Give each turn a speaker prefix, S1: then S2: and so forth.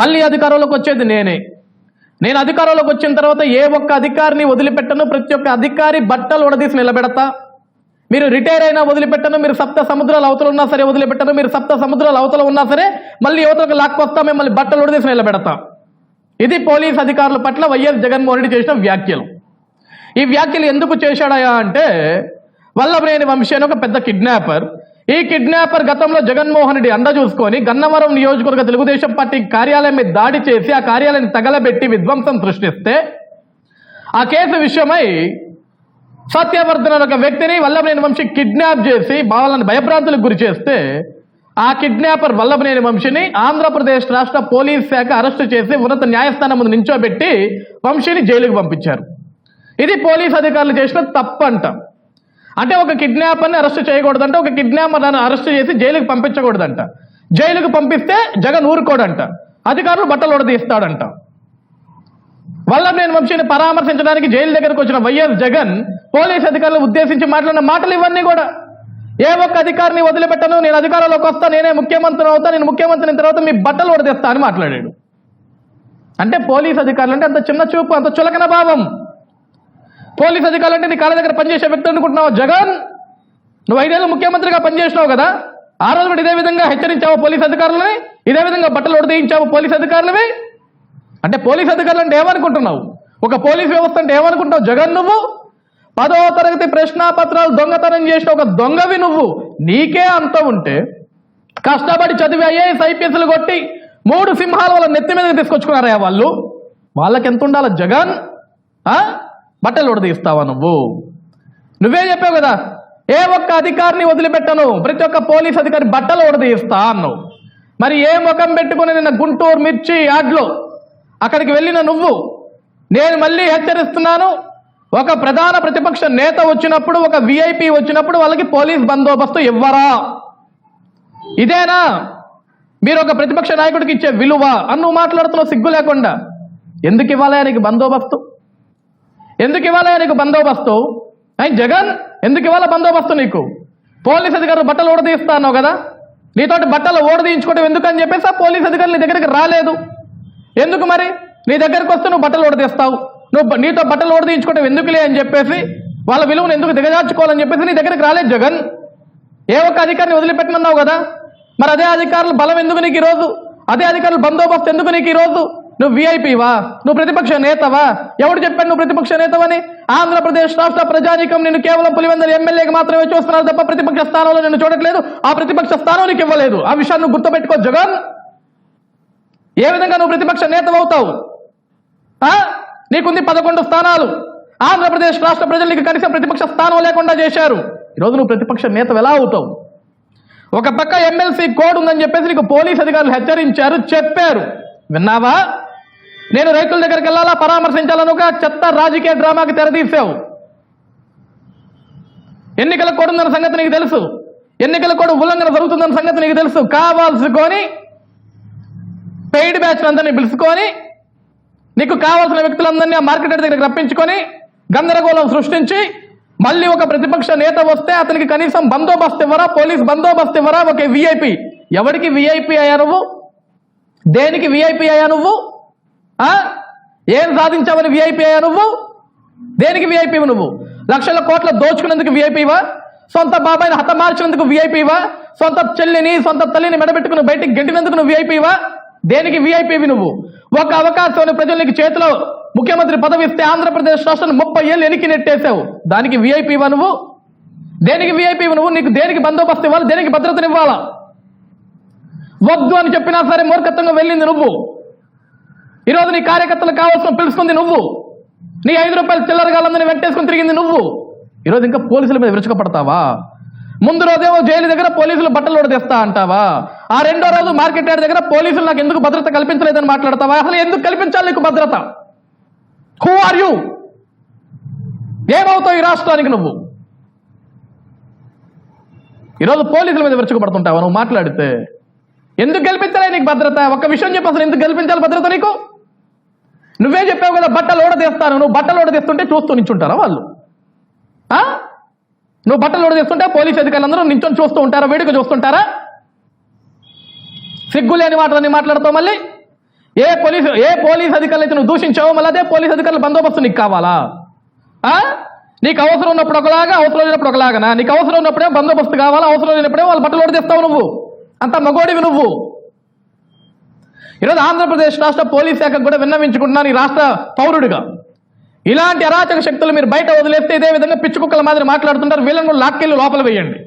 S1: మళ్ళీ అధికారంలోకి వచ్చేది నేనే. నేను అధికారంలోకి వచ్చిన తర్వాత ఏ ఒక్క అధికారిని వదిలిపెట్టను ప్రతి ఒక్క అధికారి బట్టలు ఉడదీసి నిలబెడతా. మీరు రిటైర్ అయినా వదిలిపెట్టను మీరు సప్త సముద్రాల అవతల ఉన్నా సరే వదిలిపెట్టను మీరు సప్త సముద్రాల అవతల ఉన్నా సరే మళ్ళీ యువతలకు లాక్కొస్తా మిమ్మల్ని బట్టలు ఉడదీసి నిలబెడతా. ఇది పోలీస్ అధికారుల పట్ల వైఎస్ జగన్మోహన్ రెడ్డి చేసిన వ్యాఖ్యలు. ఈ వ్యాఖ్యలు ఎందుకు చేశాడయా అంటే వల్లభనేని వంశీ అని ఒక పెద్ద కిడ్నాపర్ ఈ కిడ్నాపర్ గతంలో జగన్మోహన్ రెడ్డి అండ చూసుకొని గన్నవరం నియోజకవర్గ తెలుగుదేశం పార్టీ కార్యాలయం మీద దాడి చేసి ఆ కార్యాలయాన్ని తగలబెట్టి విధ్వంసం సృష్టిస్తే ఆ కేసు విషయమై సత్యవర్ధన్ ఒక వ్యక్తిని వల్లభనేని వంశీ కిడ్నాప్ చేసి వాళ్ళని భయభ్రాంతులకు గురి చేస్తే ఆ కిడ్నాపర్ వల్లభనేని వంశీని ఆంధ్రప్రదేశ్ రాష్ట్ర పోలీస్ శాఖ అరెస్టు చేసి ఉన్నత న్యాయస్థానం ముందు నించోబెట్టి వంశీని జైలుకు పంపించారు. ఇది పోలీస్ అధికారులు చేసిన తప్పు అంట అంటే ఒక కిడ్నాపర్ని అరెస్ట్ చేయకూడదంట ఒక కిడ్నాపర్ని అరెస్ట్ చేసి జైలుకి పంపించకూడదంట. జైలుకు పంపిస్తే జగన్ ఊరుకోడంట అధికారులు బట్టలు ఉడదీస్తాడంట. వల్లభనేని వంశీని పరామర్శించడానికి జైలు దగ్గరకు వచ్చిన వైఎస్ జగన్ పోలీస్ అధికారులు ఉద్దేశించి మాట్లాడిన మాటలు ఇవన్నీ కూడా. ఏ ఒక్క అధికారిని వదిలిపెట్టను నేను అధికారంలోకి వస్తా నేనే ముఖ్యమంత్రి అవుతా నేను ముఖ్యమంత్రి తర్వాత మీ బట్టలు ఉడదీస్తా అని మాట్లాడాడు. అంటే పోలీస్ అధికారులు అంటే అంత చిన్న చూపు అంత చులకన భావం. పోలీస్ అధికారులు అంటే నీ కాళ్ళ దగ్గర పనిచేసే వ్యక్తి అనుకుంటున్నావు? జగన్ నువ్వు ఐదేళ్ళు ముఖ్యమంత్రిగా పనిచేసినావు కదా? ఆ రోజు కూడా ఇదే విధంగా హెచ్చరించావు పోలీస్ అధికారులని? ఇదే విధంగా బట్టలు ఉడదీయించావు పోలీస్ అధికారులవి అంటే పోలీస్ అధికారులు అంటే ఏమనుకుంటున్నావు? ఒక పోలీస్ వ్యవస్థ అంటే ఏమనుకుంటావు జగన్ నువ్వు? పదవ తరగతి ప్రశ్నాపత్రాలు దొంగతనం చేసిన ఒక దొంగవి నువ్వు. నీకే అంత ఉంటే కష్టపడి చదివి ఐఏఎస్ ఐపీఎస్లు కొట్టి మూడు సింహాల వాళ్ళ నెత్తి మీద తీసుకొచ్చుకున్నారా వాళ్ళు. వాళ్ళకి ఎంత ఉండాలి? జగన్ ఆ? బట్టలు ఉడదీస్తావా నువ్వు? నువ్వే చెప్పావు కదా ఏ ఒక్క అధికారిని వదిలిపెట్టను ప్రతి ఒక్క పోలీస్ అధికారి బట్టలు ఉడదీస్తా అన్నావు. మరి ఏ ముఖం పెట్టుకుని నిన్న గుంటూరు మిర్చి యాడ్లో అక్కడికి వెళ్ళిన నువ్వు? నేను మళ్ళీ హెచ్చరిస్తున్నాను ఒక ప్రధాన ప్రతిపక్ష నేత వచ్చినప్పుడు ఒక విఐపి వచ్చినప్పుడు వాళ్ళకి పోలీస్ బందోబస్తు ఇవ్వరా? ఇదేనా? మీరు ఒక ప్రతిపక్ష నాయకుడికి ఇచ్చే విలువ అని నువ్వు మాట్లాడుతున్నావు సిగ్గు లేకుండా. ఎందుకు ఇవ్వాలి ఆయనకి బందోబస్తు? ఎందుకు ఇవ్వాలి నీకు బందోబస్తు? ఆయన జగన్ ఎందుకు ఇవ్వాలి బందోబస్తు నీకు? పోలీస్ అధికారులు బట్టలు ఓడదీస్తా అన్నావు కదా? నీతోటి బట్టలు ఓడదీయించుకోవడం ఎందుకు అని చెప్పేసి ఆ పోలీస్ అధికారులు నీ దగ్గరికి రాలేదు. ఎందుకు మరి? నీ దగ్గరికి వస్తే నువ్వు బట్టలు ఓడదీస్తావు నువ్వు నీతో బట్టలు ఓడదీయించుకోవడం ఎందుకులే అని చెప్పేసి వాళ్ళ విలువను ఎందుకు దిగజార్చుకోవాలని చెప్పేసి నీ దగ్గరికి రాలేదు జగన్. ఏ ఒక్క అధికారిని వదిలిపెట్టమన్నావు కదా? మరి అదే అధికారులు బలం ఎందుకు నీకు ఈరోజు? అదే అధికారులు బందోబస్తు ఎందుకు నీకు ఈరోజు? నువ్వు విఐపివా నువ్వు ప్రతిపక్ష నేతవా? ఎవడు చెప్పాడు నువ్వు ప్రతిపక్ష నేతవని? ఆంధ్రప్రదేశ్ రాష్ట్ర ప్రజానీకం నేను కేవలం పులివెందల ఎమ్మెల్యేకి మాత్రమే చూస్తున్నారు తప్ప ప్రతిపక్ష స్థానంలో నేను చూడట్లేదు. ఆ ప్రతిపక్ష స్థానం నీకు ఇవ్వలేదు. ఆ విషయాన్ని నువ్వు గుర్తుపెట్టుకో జగన్. ఏ విధంగా నువ్వు ప్రతిపక్ష నేతవవుతావు? నీకుంది పదకొండు స్థానాలు. ఆంధ్రప్రదేశ్ రాష్ట్ర ప్రజలు నీకు కనీసం ప్రతిపక్ష స్థానం లేకుండా చేశారు. ఈరోజు నువ్వు ప్రతిపక్ష నేత ఎలా అవుతావు? ఒక పక్క ఎమ్మెల్సీ కోడ్ ఉందని చెప్పేసి నీకు పోలీస్ అధికారులు హెచ్చరించారు చెప్పారు. విన్నావా? నేను రైతుల దగ్గరికి వెళ్ళాలా? పరామర్శించాలని ఒక చెత్త రాజకీయ డ్రామాకి తెరదీసావు ఎన్నికల కోడ్ ఉందన్న సంగతి నీకు తెలుసు. ఎన్నికల కోడ్ ఉల్లంఘన జరుగుతుందన్న సంగతి నీకు తెలుసు. కావాల్సుకొని పెయిడ్ బ్యాచ్ అందరినీ పిలుచుకొని నీకు కావాల్సిన వ్యక్తులందరినీ ఆ మార్కెట్ దగ్గరికి రప్పించుకొని గందరగోళం సృష్టించి మళ్ళీ ఒక ప్రతిపక్ష నేత వస్తే అతనికి కనీసం బందోబస్తు ఇవ్వరా? పోలీస్ బందోబస్తు ఇవ్వరా? ఒక విఐపి ఎవరికి విఐపి అయ్యా నువ్వు? దేనికి విఐపి అయ్యా నువ్వు? ఏం సాధించావని విఐపీ అయ్యా నువ్వు? దేనికి విఐపి నువ్వు? లక్షల కోట్ల దోచుకునేందుకు విఐపీవా సొంత బాబాయిని హతమార్చినందుకు విఐపీవా సొంత చెల్లిని సొంత తల్లిని మెడబెట్టుకుని బయటికి గెంటినందుకు నువ్వు విఐపీవా దేనికి విఐపీవి నువ్వు? ఒక అవకాశం ప్రజలు నీకు చేతిలో ముఖ్యమంత్రి పదవి ఇస్తే ఆంధ్రప్రదేశ్ రాష్ట్రాన్ని ముప్పై ఏళ్ళు ఎనికి నెట్టేశావు దానికి విఐపీవా నువ్వు? దేనికి విఐపీవి నువ్వు? నీకు దేనికి బందోబస్తు ఇవ్వాలి? దేనికి భద్రతనివ్వాలా? వద్దు అని చెప్పినా సరే మూర్ఖత్వంగా వెళ్ళింది నువ్వు. ఈరోజు నీ కార్యకర్తలు కావాల్సిన పిలుచుకుంది నువ్వు. నీ ఐదు రూపాయలు చిల్లరగాలందని వెంటేసుకుని తిరిగింది నువ్వు. ఈరోజు ఇంకా పోలీసుల మీద విరుచుకపడతావా? ముందు రోజేమో జైలు దగ్గర పోలీసులు బట్టలు తెస్తా అంటావా? ఆ రెండో రోజు మార్కెట్ యార్డ్ దగ్గర పోలీసులు నాకు ఎందుకు భద్రత కల్పించలేదని మాట్లాడతావా? అసలు ఎందుకు కల్పించాలి నీకు భద్రత? హూ ఆర్ యూ ఏమవుతావు ఈ రాష్ట్రానికి నువ్వు? ఈరోజు పోలీసుల మీద విరుచుకుపడుతుంటావా? నువ్వు మాట్లాడితే. ఎందుకు కల్పించలే నీకు భద్రత? ఒక్క విషయం చెప్పి అసలు ఎందుకు కల్పించాలి భద్రత నీకు? నువ్వే చెప్పావు కదా బట్టలు ఓడదీస్తాను నువ్వు బట్టలు ఓడదీస్తుంటే చూస్తూ నించుంటారా వాళ్ళు? నువ్వు బట్టలు ఓడదీస్తుంటే పోలీస్ అధికారులందరూ నించొని చూస్తూ ఉంటారా వేడుక చూస్తుంటారా? సిగ్గు లేని మాటలని మాట్లాడతావు మళ్ళీ? ఏ పోలీసు ఏ పోలీస్ అధికారులు అయితే నువ్వు దూషించావో మళ్ళీ అదే పోలీస్ అధికారుల బందోబస్తు నీకు కావాలా? నీకు అవసరం ఉన్నప్పుడు ఒకలాగా అవసరం లేనప్పుడు ఒకలాగనా? నీకు అవసరం ఉన్నప్పుడే బందోబస్తు కావాలా? అవసరం లేనప్పుడే వాళ్ళు బట్టలు ఓడదీస్తావు నువ్వు. అంత మగోడివి నువ్వు. ఈరోజు ఆంధ్రప్రదేశ్ రాష్ట్ర పోలీస్ శాఖకు కూడా విన్నవించుకుంటున్నాను ఈ రాష్ట్ర పౌరుడిగా. ఇలాంటి అరాచక శక్తులు మీరు బయట వదిలేస్తే ఇదే విధంగా పిచ్చుకుక్కల మాదిరి మాట్లాడుతుంటారు. వీళ్ళని కూడా లాక్కెళ్ళి లోపల వేయండి.